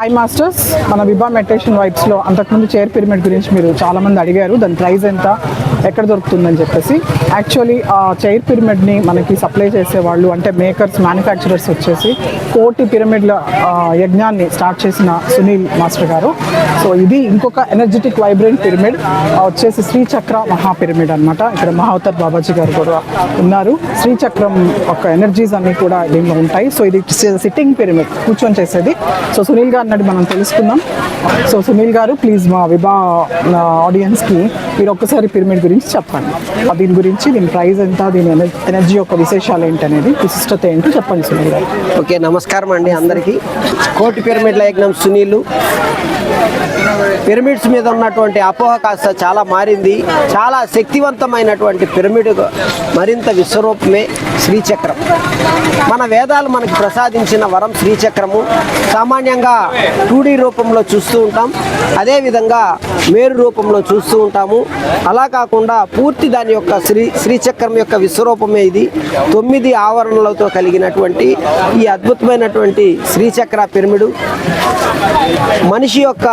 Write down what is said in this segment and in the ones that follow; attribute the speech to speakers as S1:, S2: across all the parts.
S1: Hi masters మన విభా meditation వైబ్స్లో అంతకుముందు chair pyramid గురించి మీరు చాలామంది అడిగారు. దాని ప్రైస్ ఎంత? ఎక్కడ దొరుకుతుందని చెప్పేసి. యాక్చువల్లీ ఆ చైర్ పిరమిడ్ని మనకి సప్లై చేసే వాళ్ళు అంటే మేకర్స్ మ్యానుఫ్యాక్చరర్స్ వచ్చేసి కోటి పిరమిడ్ల యజ్ఞాన్ని స్టార్ట్ చేసిన సునీల్ మాస్టర్ గారు. సో ఇది ఇంకొక ఎనర్జెటిక్ వైబ్రెంట్ పిరమిడ్ వచ్చేసి శ్రీచక్ర మహా పిరమిడ్ అనమాట ఇక్కడ మహావతర్ బాబాజీ గారు కూడా ఉన్నారు. శ్రీచక్రం ఒక ఎనర్జీస్ అన్నీ కూడా దీనిలో ఉంటాయి. సో ఇది సిట్టింగ్ పిరమిడ్ కూర్చొని చేసేది. సో సునీల్ గారు అన్నట్టు మనం తెలుసుకుందాం. సో సునీల్ గారు ప్లీజ్ మా విభా ఆడియన్స్కి మీరు ఒక్కసారి పిరమిడ్ గురించి చెప్పండి. దీని గురించి దీని ప్రైస్ ఎంత దీని ఎనర్జీ యొక్క విశేషాలు ఏంటి అనేది విశిష్టత ఏంటో చెప్పండి సునీల్ గారు.
S2: ఓకే నమస్కారం అండి అందరికీ. కోటి పిరమిడ్ల యజ్ఞం సునీలు. పిరమిడ్స్ మీద ఉన్నటువంటి అపోహ కాస్త చాలా మారింది. చాలా శక్తివంతమైనటువంటి పిరమిడ్ మరింత విశ్వరూపమే శ్రీచక్రం. మన వేదాలు మనకి ప్రసాదించిన వరం శ్రీచక్రము. సామాన్యంగా టూడీ రూపంలో చూస్తూ ఉంటాం. అదేవిధంగా మేరు రూపంలో చూస్తూ ఉంటాము. అలా కాకుండా పూర్తి దాని యొక్క శ్రీ శ్రీచక్రం యొక్క విశ్వరూపమే ఇది. తొమ్మిది ఆవరణలతో కలిగినటువంటి ఈ అద్భుతమైనటువంటి శ్రీచక్ర పిరమిడు. మనిషి యొక్క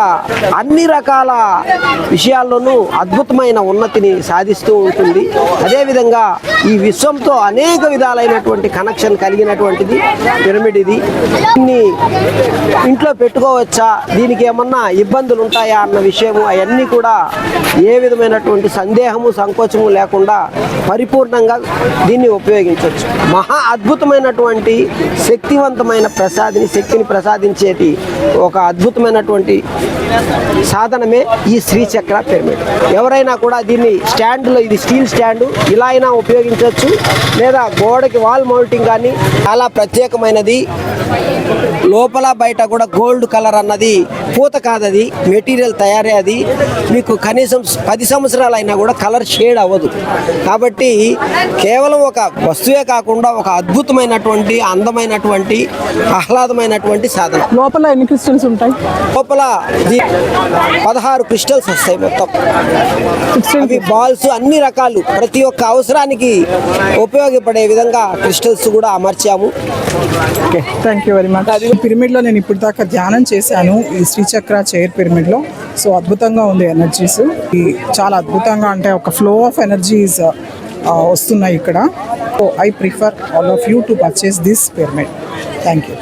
S2: అన్ని రకాల విషయాల్లోనూ అద్భుతమైన ఉన్నతిని సాధిస్తూ ఉంటుంది. అదేవిధంగా ఈ విశ్వంతో అనేక విధాలైనటువంటి కనెక్షన్ కలిగినటువంటిది పిరమిడ్ ఇది. దీన్ని ఇంట్లో పెట్టుకోవచ్చా? దీనికి ఏమన్నా ఇబ్బందులు ఉంటాయా అన్న విషయము అవన్నీ కూడా ఏ విధమైనటువంటి సందేహము సంకోచము లేకుండా పరిపూర్ణంగా దీన్ని ఉపయోగించవచ్చు మహా అద్భుతమైనటువంటి శక్తివంతమైన ప్రసాదిని శక్తిని ప్రసాదించేది ఒక అద్భుతమైనటువంటి సాధనమే ఈ శ్రీచక్ర పిరమిడ్. ఎవరైనా కూడా దీన్ని స్టాండ్లో ఇది స్టీల్ స్టాండ్ ఇలా అయినా ఉపయోగించవచ్చు. లేదా గోడకి వాల్ మౌంటింగ్ కానీ చాలా ప్రత్యేకమైనది. లోపల బయట కూడా గోల్డ్ కలర్ అన్నది పూత కాదది మెటీరియల్ తయారే అది. మీకు కనీసం పది సంవత్సరాలు అయినా కూడా కలర్ షేడ్ అవ్వదు. కాబట్టి కేవలం ఒక వస్తువే కాకుండా ఒక అద్భుతమైనటువంటి అందమైనటువంటి ఆహ్లాదమైనటువంటి సాధన.
S1: లోపల ఎన్ని క్రిస్టల్స్ ఉంటాయి?
S2: లోపల పదహారు క్రిస్టల్స్ వస్తాయి మొత్తం. అవి బాల్స్ అన్ని రకాలు. ప్రతి ఒక్క అవసరానికి ఉపయోగపడే విధంగా క్రిస్టల్స్ కూడా అమర్చాము.
S1: థ్యాంక్ యూ వెరీ మచ్ పిరమిడ్లో నేను ఇప్పుడు దాకా ధ్యానం చేశాను ఈ శ్రీచక్ర చైర్ పిరమిడ్లో సో అద్భుతంగా ఉంది ఎనర్జీస్ ఈ చాలా అద్భుతంగా అంటే ఒక ఫ్లో ఆఫ్ ఎనర్జీస్ వస్తున్నాయి ఇక్కడ. So I prefer all of you to purchase this pyramid thank you